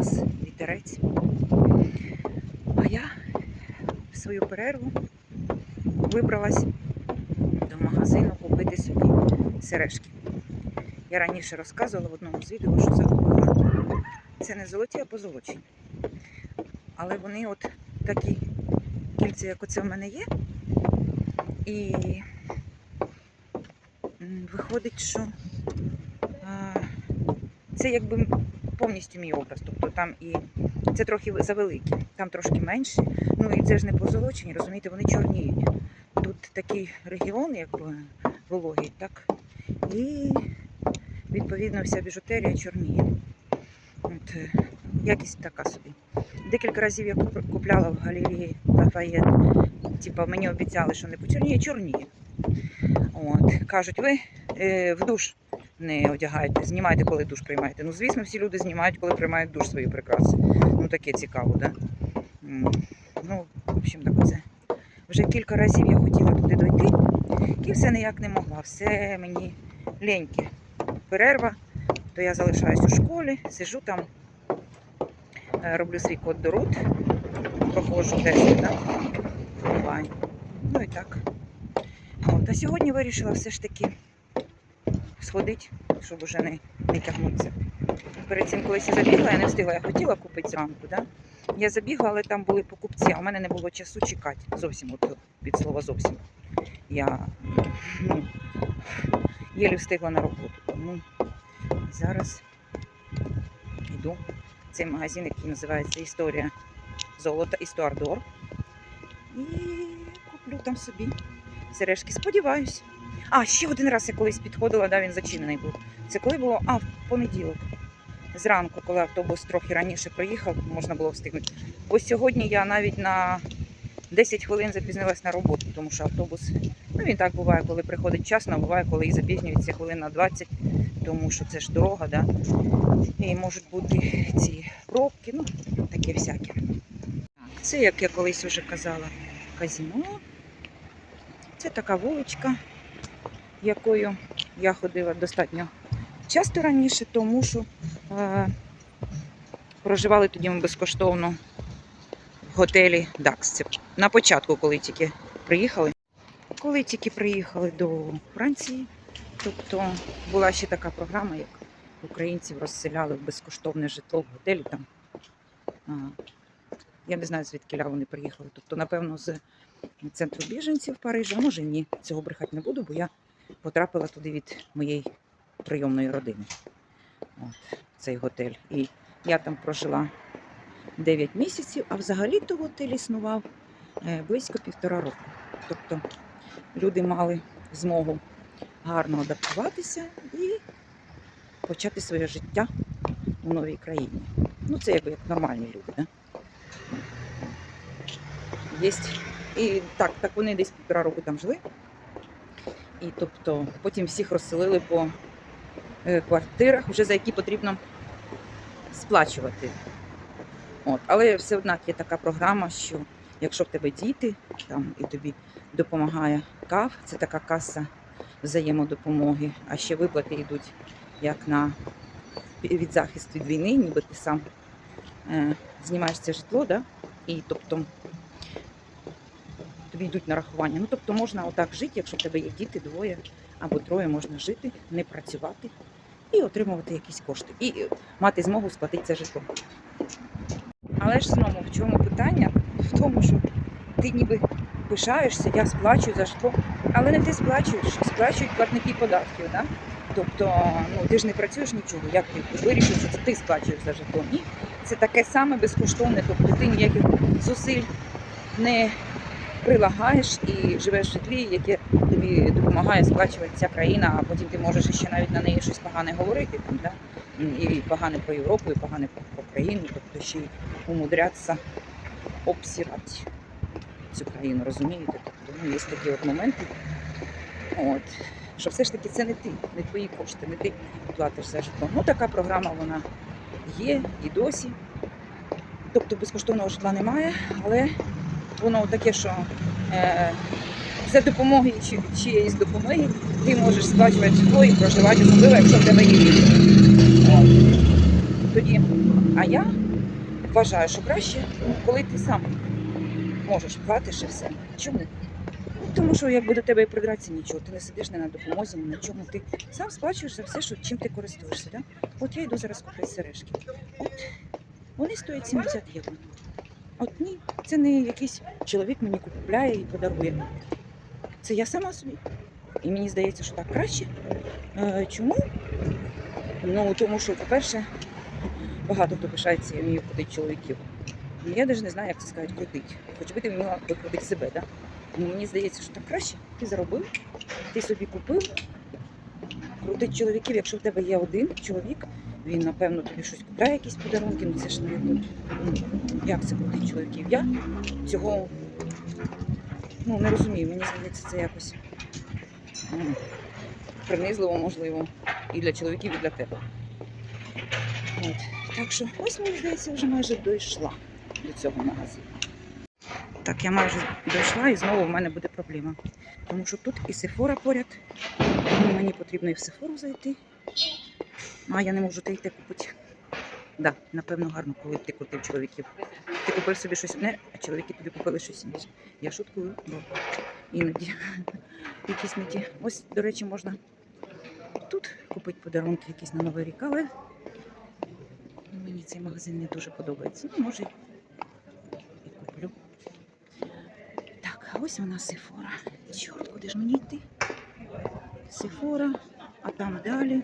нас вітерець. А я в свою перерву вибралась до магазину купити собі сережки. Я раніше розказувала в одному з відео, що загубила. Це не золоті, а позолочені. Але вони от такі кільця, як оце в мене є. І виходить, що це якби повністю мій образ. Тобто там і це трохи завеликі, там трошки менше. Ну і це ж не позолочені, розумієте, вони чорніють. Тут такий регіон, якби вологий, так? І відповідно вся біжутерія чорніє. От, е, якість така собі. Декілька разів я купляла в галереї Лафаєт. Типа мені обіцяли, що не почорніє, чорніє. От. Кажуть, ви е, в душ не одягаєте, знімайте, коли душ приймаєте. Ну, звісно, всі люди знімають, коли приймають душ свої прикраси. Ну, таке цікаво, да? Ну, в общем, так оце. Вже кілька разів я хотіла туди дойти, і все ніяк не могла. Все мені леньки. Перерва, то я залишаюсь у школі, сижу там, е, роблю свій код до рут, проходжу тест, да? онлайн. Ну і так. От, а сьогодні вирішила все ж таки сходити, щоб уже не, не тягнутися. Перед цим колись я забігла, я не встигла, я хотіла купити зранку, да? Я забігла, але там були покупці, а в мене не було часу чекати. Зовсім от від слова зовсім. Я ну, єлі встигла на роботу. Тому зараз йду в цей магазин, який називається Історія золота Істуардор. І куплю там собі сережки. Сподіваюсь. А, ще один раз я колись підходила, да, він зачинений був. Це коли було? А, в понеділок. Зранку, коли автобус трохи раніше приїхав, можна було встигнути. Ось сьогодні я навіть на 10 хвилин запізнилась на роботу, тому що автобус, ну він так буває, коли приходить вчасно, а буває, коли і запізнюється хвилин на 20, тому що це ж дорога, да? і можуть бути ці пробки, ну таке всяке. Це, як я колись вже казала, казіно. Це така вуличка, якою я ходила достатньо часто раніше, тому що е, проживали тоді ми безкоштовно в готелі Дакс. На початку, коли тільки приїхали. Коли тільки приїхали до Франції, тобто була ще така програма, як українців розселяли в безкоштовне житло в готелі там. А, я не знаю, звідки вони приїхали. Тобто, напевно, з центру біженців Парижа, може ні, цього брехати не буду, бо я потрапила туди від моєї прийомної родини. От, цей готель. І я там прожила 9 місяців, а взагалі-то готель існував е, близько півтора року. Тобто люди мали змогу гарно адаптуватися і почати своє життя у новій країні. Ну, це якби як нормальні люди. Да? Єсть. І так, так вони десь півтора року там жили. І тобто потім всіх розселили по е, квартирах, вже за які потрібно сплачувати. От. Але все однак є така програма, що якщо в тебе діти там, і тобі допомагає КАВ, це така каса взаємодопомоги, а ще виплати йдуть як на від захисту від війни, ніби ти сам е, знімаєш це житло, да? і тобто тобі йдуть нарахування. Ну тобто можна отак жити, якщо в тебе є діти, двоє або троє, можна жити, не працювати і отримувати якісь кошти, і мати змогу сплатити це житло. Але ж знову в чому питання? В тому, що ти ніби пишаєшся, я сплачую за житло, але не ти сплачуєш, сплачують платники податків. Да? Тобто, ну ти ж не працюєш нічого, як ти вирішив, що це ти сплачуєш за житло. Ні, це таке саме безкоштовне, тобто ти ніяких зусиль не прилагаєш і живеш в житлі, яке тобі допомагає сплачувати ця країна, а потім ти можеш ще навіть на неї щось погане говорити там, да? і погане про Європу, і погане про, про країну, тобто ще й умудрятися обсирати цю країну, розумієте? Тобто ну, є такі от моменти. От. Що все ж таки це не ти, не твої кошти, не ти платиш за житло. Ну така програма вона є і досі. Тобто безкоштовного житла немає, але воно таке, що е, за допомогою чи, чиєїсь допомоги ти можеш сплачувати житло і проживати, особливо, якщо в тебе є діти. Тоді, а я вважаю, що краще, коли ти сам можеш платиш і все. Чому? Тому що якби до тебе і придратися нічого, ти не сидиш не на допомозі, ні на чому. Ти сам сплачуєш за все, що, чим ти користуєшся. Да? От я йду зараз купити сережки. От вони стоять 70 євро. От ні, це не якийсь чоловік мені купляє і подарує. Це я сама собі. І мені здається, що так краще. Е, чому? Ну, тому що, по-перше, багато хто пишається, я вмію крутити чоловіків. Ну, Я навіть не знаю, як це сказати, крутить. Хоч би ти вміла викрутити себе, да? Ну, мені здається, що так краще. Ти заробив, ти собі купив. Крутить чоловіків, якщо в тебе є один чоловік, він, напевно, тобі щось купляє, якісь подарунки, ну це ж не ну, як це крутить чоловіків. Я цього ну, не розумію. Мені здається, це якось принизливо, можливо, і для чоловіків, і для тебе. От. Так що ось мені здається, вже майже дійшла до цього магазину. Так, я майже дійшла і знову в мене буде проблема. Тому що тут і Сефора поряд. Мені потрібно і в Сефору зайти. А я не можу та йти купити. Да, напевно, гарно, коли ти крутив чоловіків. Ти купив собі щось одне, а чоловіки тобі купили щось інше. Я шуткую, бо іноді якісь не ті. Ось, до речі, можна тут купити подарунки якісь на Новий рік, але мені цей магазин не дуже подобається. Ну, може, і куплю. Так, а ось вона Сефора. Чорт, куди ж мені йти? Сефора, а там далі.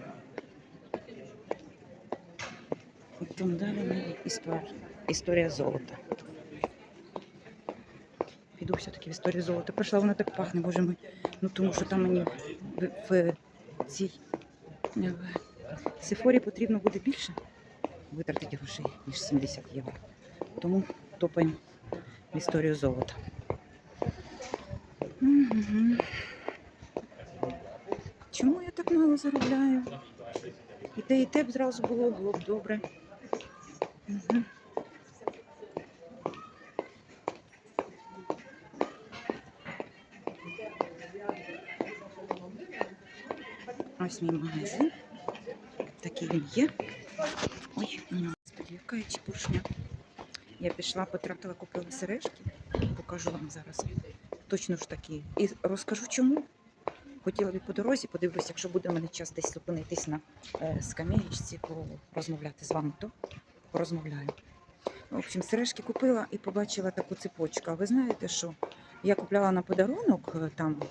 Там далі мені історія, історія золота. Піду все-таки в історію золота. Прийшла, вона так пахне, боже мій. Ну тому що там мені в, в цій е, в Сефорі потрібно буде більше витратити грошей, ніж 70 євро. Тому топаємо в історію золота. Мгм. Чому я так мало заробляю? І те, і те б зразу було, було б добре. Ось мій магазин. Такий він є. Ой, у нього сподівка чи поршня. Я пішла, потратила, купила сережки. Покажу вам зараз. Точно ж такі. І розкажу чому. Хотіла б по дорозі, подивлюся, якщо буде в мене час десь зупинитись на е, скамеєчці, порозмовляти з вами, то порозмовляю. В общем, сережки купила і побачила таку цепочку. А ви знаєте, що я купляла на подарунок е, там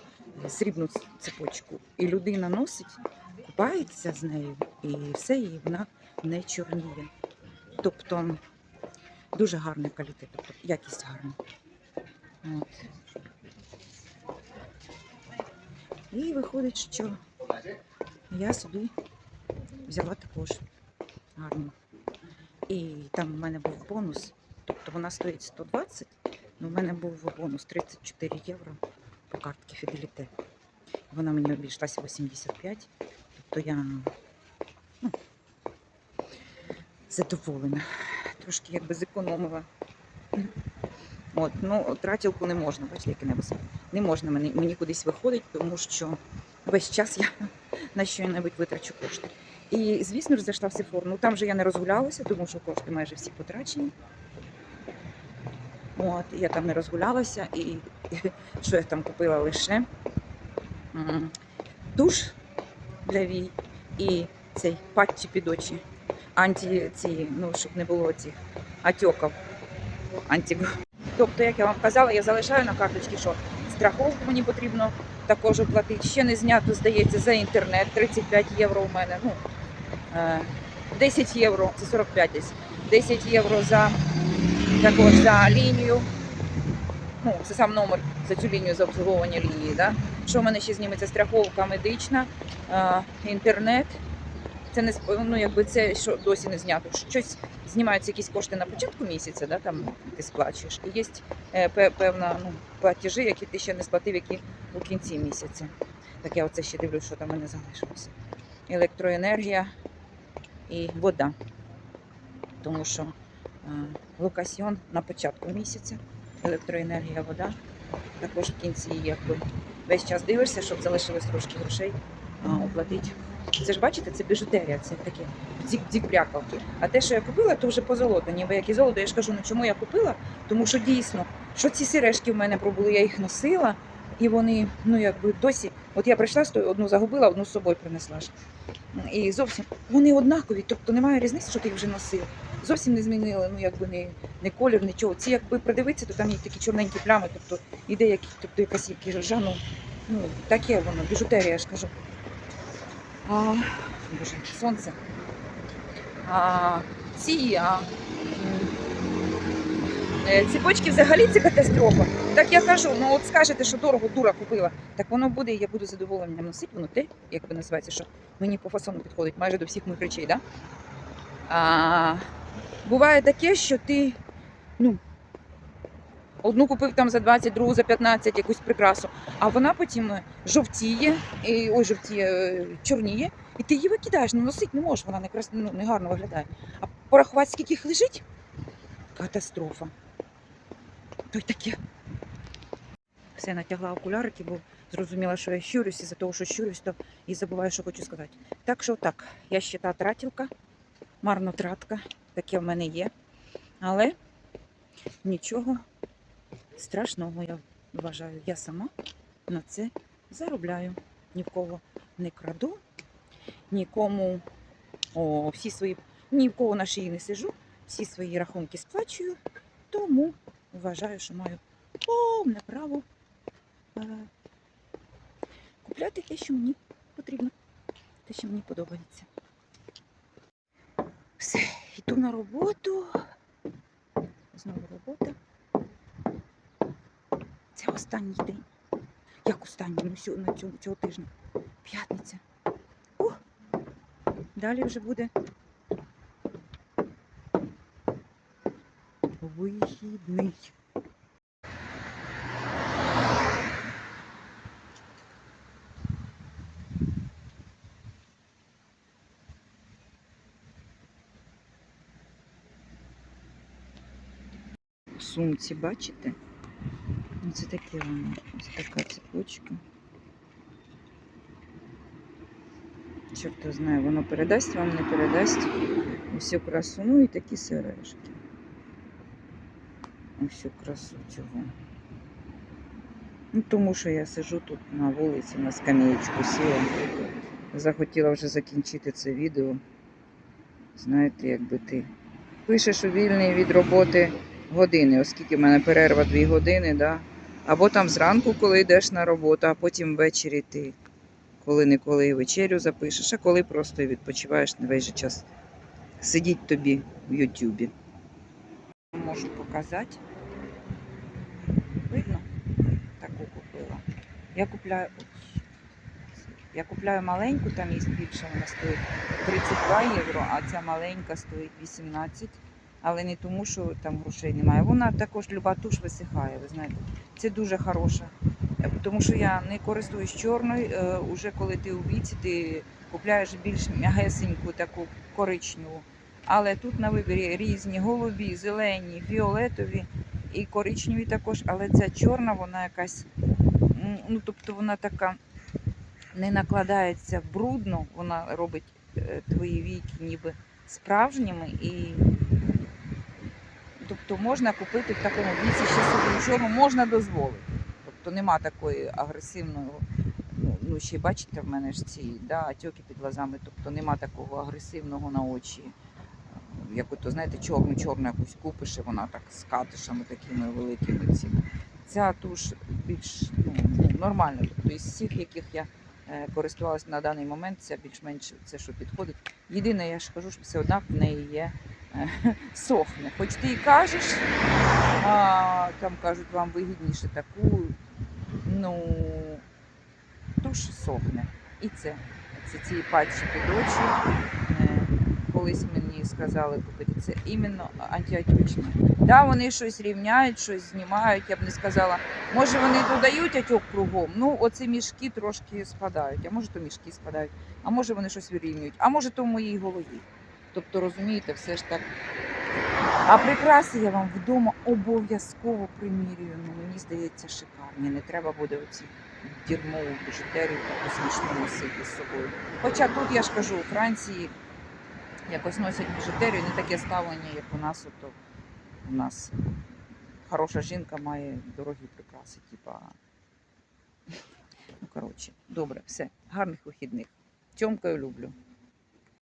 срібну цепочку, і людина носить, купається з нею, і все їй вона не чорніє. Тобто дуже гарний квалітет, тобто якість гарна. От. І виходить, що я собі взяла також гарну. І там в мене був бонус, тобто вона стоїть 120, але в мене був бонус 34 євро по картці Фіделіте. Вона мені обійшлася 85, тобто я ну, задоволена. Трошки якби зекономила. От, ну, тратілку не можна, бачите, яке небо. Не можна мені, мені кудись виходить, тому що весь час я на що-небудь витрачу кошти. І, звісно ж, зайшла в Сефор. Ну там же я не розгулялася, тому що кошти майже всі потрачені. От, я там не розгулялася, і, що я там купила лише м, душ для вій і цей патчі під очі. Анті ці, ну, щоб не було цих атьоків. Анті... Тобто, як я вам казала, я залишаю на карточці, що страховку мені потрібно також оплатити. Ще не знято, здається, за інтернет 35 євро у мене. Ну, 10 євро, це 45 десь. 10 євро за також за лінію. Ну, це сам номер за цю лінію за обслуговування лінії. Да? Що в мене ще зніметься страховка медична, е, інтернет. Це не ну, якби це що досі не знято. Щось знімаються якісь кошти на початку місяця, да, там ти сплачуєш. І є е, певна ну, платежі, які ти ще не сплатив, які у кінці місяця. Так я оце ще дивлюсь, що там в мене залишилося. Електроенергія і вода. Тому що е, локасьйон на початку місяця, електроенергія, вода. Також в кінці якби весь час дивишся, щоб залишилось трошки грошей оплатити Це ж бачите, це біжутерія, це таке дзік-дзік-брякалки. А те, що я купила, то вже позолото, ніби як і золото. Я ж кажу, ну чому я купила? Тому що дійсно, що ці сережки в мене пробули, я їх носила, і вони, ну якби досі. От я прийшла з тою, одну загубила, одну з собою принесла ж. І зовсім вони однакові, тобто немає різниці, що ти їх вже носив. Зовсім не змінили, ну якби не, не колір, нічого. Ці якби придивитися, то там є такі чорненькі плями, тобто іде як, тобто якась якіжа, ну, таке воно, біжутерія, я ж кажу. А, боже, сонце. А, ці а, ціпочки взагалі це катастрофа. Так я кажу, ну от скажете, що дорого дура купила. Так воно буде, і я буду задоволенням носити, воно те, як би називається, що мені по фасону підходить майже до всіх моїх речей. Да? А, буває таке, що ти ну, одну купив там за 20, другу за 15 якусь прикрасу, а вона потім жовтіє, і, ой, жовтіє, е, чорніє, і ти її викидаєш, ну носити не можеш, вона не, крас... ну, не гарно виглядає. А порахувати, скільки їх лежить? Катастрофа. То таке. Все, натягла окулярики, бо зрозуміла, що я щурюсь, і за того, що щурюсь, то і забуваю, що хочу сказати. Так що так, я ще та тратілка, марнотратка, таке в мене є. Але нічого страшного, я вважаю, я сама на це заробляю. Ні в кого не краду, нікому о, всі свої, ні в кого на шиї не сижу, всі свої рахунки сплачую, тому вважаю, що маю повне право е, купляти те, що мені потрібно, те, що мені подобається. Все, йду на роботу. Знову робота. Це останній день. Як останній? Ну, на цього, цього тижня. П'ятниця. Далі вже буде вихідний. В сумці, бачите? Ну, Це таке воно. Ось така цепочка. Чорт знає, воно передасть вам, не передасть усю красу. Ну і такі сережки. Усю красу цього. Ну, тому що я сижу тут на вулиці, на скам'ячку сіла. Захотіла вже закінчити це відео. Знаєте, якби ти пишеш у вільний від роботи години, оскільки в мене перерва 2 години, да? або там зранку, коли йдеш на роботу, а потім ввечері ти коли-неколи вечерю запишеш, а коли просто відпочиваєш на весь час. Сидіть тобі в Ютубі. Можу показати. Видно? Таку купила. Я купляю. Я купляю маленьку, там є більше, вона стоїть 32 євро, а ця маленька стоїть 18. Але не тому, що там грошей немає. Вона також люба туш висихає, ви знаєте. Це дуже хороша. Е, Тому що я не користуюсь чорною. е, Уже коли ти у віці, ти купляєш більш м'ягесеньку, таку коричневу. Але тут на вибірі різні голубі, зелені, фіолетові і коричневі також. Але ця чорна, вона якась, ну тобто вона така не накладається брудно, вона робить е, твої віки ніби справжніми і. Тобто можна купити в такому віці ще собі чорну, можна дозволити. Тобто нема такої агресивної, ну, ну ще бачите, в мене ж ці да, отеки під глазами, тобто нема такого агресивного на очі. Як ото, знаєте, чорну чорну якусь купиш, і вона так з катишами такими великими цими. Ця туш більш ну, нормальна. Тобто із всіх, яких я е, користувалася на даний момент, це більш-менш це, що підходить. Єдине, я ж кажу, що все одно в неї є е, сохне. Хоч ти і кажеш, а, там кажуть, вам вигідніше таку, ну туш сохне. І це. Це ці патчі під очі. Колись мені сказали купити це іменно антиотючне. Да, вони щось рівняють, щось знімають, я б не сказала. Може вони додають отьок кругом, ну оці мішки трошки спадають, а може то мішки спадають, а може вони щось вирівнюють, а може то в моїй голові. Тобто, розумієте, все ж так. А прикраси я вам вдома обов'язково примірюю. Ну, мені здається, шикарні. Не треба буде оці дерьмову біжутерію таку смішну носити з собою. Хоча тут я ж кажу, у Франції якось носять біжутерію, не таке ставлення, як у нас. От, у нас хороша жінка має дорогі прикраси, типа. Ну, коротше, добре, все. Гарних вихідних. Тьомкою люблю.